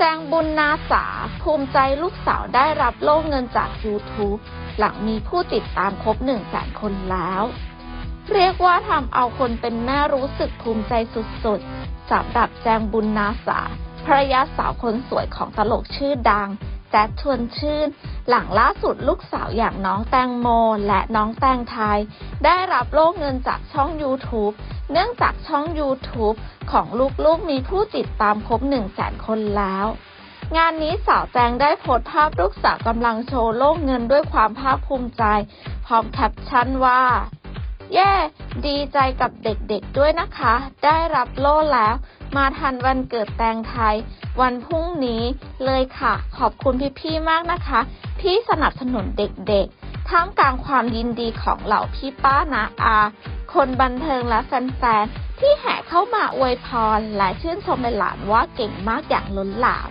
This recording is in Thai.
แจงบุญนาสา ภูมิใจลูกสาวได้รับโล่เงินจาก YouTube หลังมีผู้ติดตามครบ1 0 0 0 0แสนคนแล้ว เรียกว่าทำเอาคนเป็นแม่รู้สึกภูมิใจสุดๆสำหรับแจงบุญนาสาภรรยาสาวคนสวยของตลกชื่อดัง แจ๊ดชวนชื่น หลังล่าสุดลูกสาวอย่างน้องแตงโม และน้องแตงไทย ได้รับโล่เงินจากช่อง YouTube เนื่องจากช่อง YouTube ของลูกๆมีผู้ติดตามครบ1 0 0 0 0แสนคนแล้ว งานนี้สาวแจงได้โพสต์ภาพลูกสาวกำลังโชว์โล่เงินด้วยความภาคภูมิใจ พร้อมแคปชั่นว่า เย่ดีใจกับเด็กๆด้วยนะคะ ได้รับโล่แล้ว มาทันวันเกิดแตงไทย วันพรุ่งนี้เลยค่ะ ขอบคุณพี่ๆมากนะคะ ที่สนับสนุนเด็กๆ ท่ามกลางความยินดีของเหล่าพี่ป้านาอา คนบันเทิงและแฟนๆ ที่แห่เข้ามาอวยพร และชื่นชมในหลานว่าเก่งมากอย่างล้นหลาม